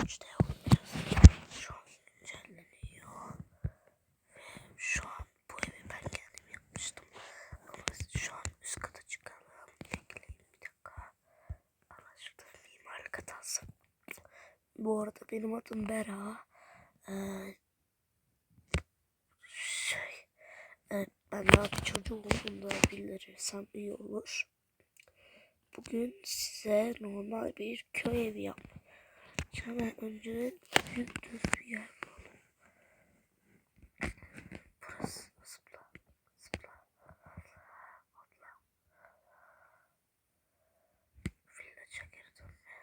3D oynayacağız. Şu an güncelleniyor. Ve şu an bu evi ben kendim yapmıştım. Ama şu an üst kata çıkalım. Bekleyin bir dakika. Şurada mimarlık hatası. Bu arada benim adım Bera. Ee, şey, evet, ben daha bir çocuğum. Bunu da bilirsem iyi olur. Bugün size normal bir köy evi yaptım. Hemen önce büyük düz bir yer. Burası zıpla. Zıpla. Hopla. Villa çekeri dönme.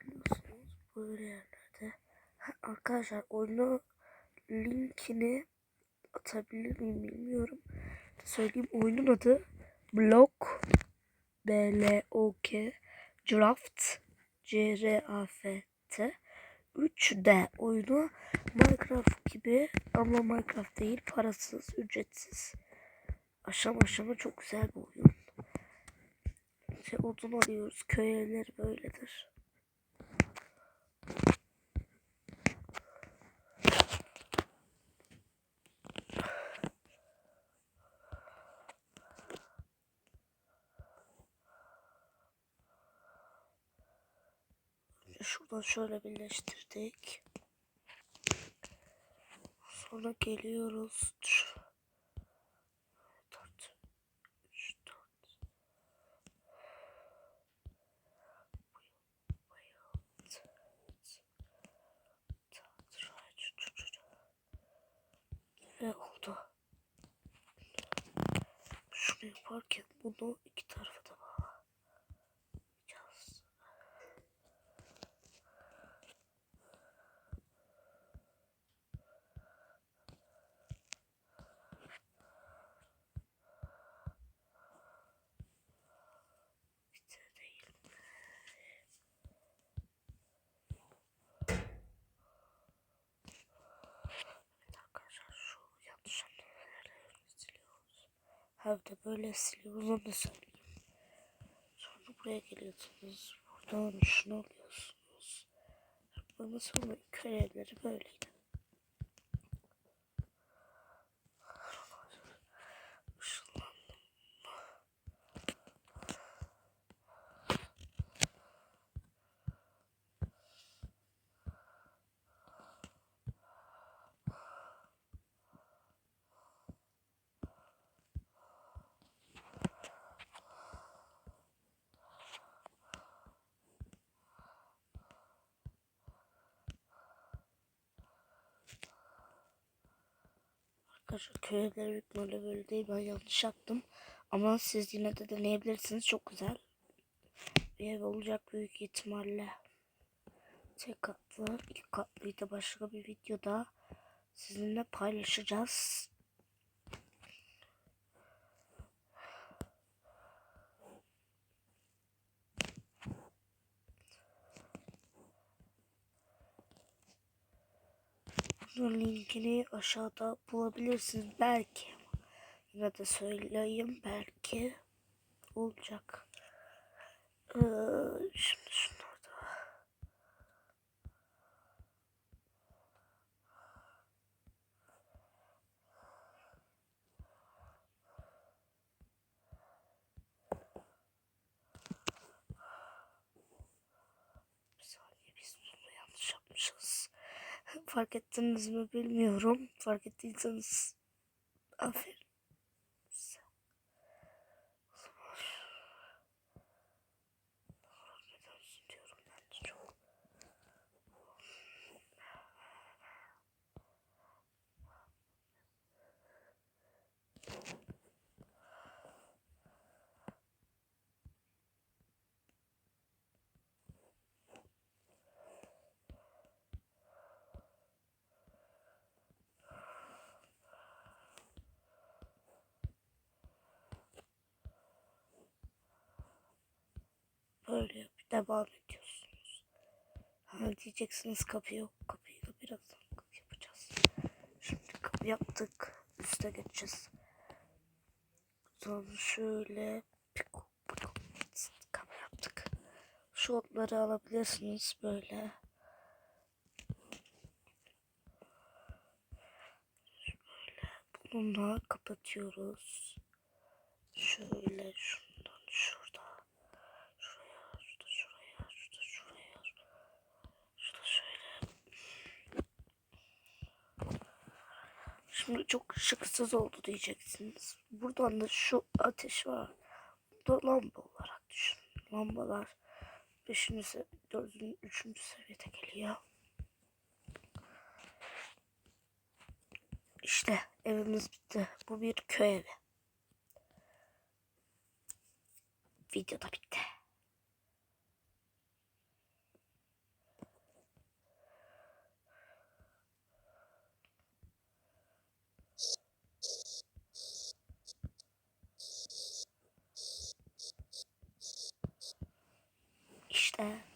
Biliyorsunuz böyle arkadaşlar oyunu linkini atabilir miyim bilmiyorum. Söyleyeyim oyunun adı Block B-L-O-K Draft C-R-A-F-T 3D oyunu Minecraft gibi ama Minecraft değil parasız ücretsiz aşama aşama çok güzel bir oyun. İşte odun alıyoruz köy evleri böyledir. Şuradan şöyle birleştirdik. Sonra geliyoruz. Dört, üç, dört. Ve oldu. Şunu yaparken bunu iki tarafa da bağlayacağız. Bitti değil. Evet arkadaşlar şu yanlış anlamaları siliyoruz. Hem de böyle siliyoruz onu da söyleyeyim. Sonra buraya geliyorsunuz. Buradan şunu alıyorsunuz. Bana sonra köleleri böyleydi. Arkadaşlar köyler ihtimalle böyle değil. Ben yanlış yaptım. Ama siz yine de deneyebilirsiniz. Çok güzel. Bir ev olacak büyük ihtimalle. Tek katlı, iki katlıyı da başka bir videoda sizinle paylaşacağız. Bunun linkini aşağıda bulabilirsiniz belki. Yine de söyleyeyim belki olacak. Ee, şimdi şunlar da. Bir saniye biz bunu yanlış yapmışız. Fark ettiniz mi bilmiyorum. Fark ettiyseniz aferin. merhaba mı? Ha diyeceksiniz kapı yok. Kapıyı da birazdan kapı yapacağız. Şimdi kapı yaptık. Üste geçeceğiz. Sonra şöyle kapı yaptık. Şu otları alabilirsiniz böyle. Şöyle bununla kapatıyoruz. Şöyle şunu Şimdi çok şıksız oldu diyeceksiniz. Buradan da şu ateş var. Bu lamba olarak düşünün. Lambalar 5. 4. 3. seviyede geliyor. İşte evimiz bitti. Bu bir köy evi. Video bitti. İşte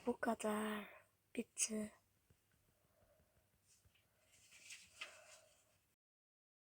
bu kadar. Bitti.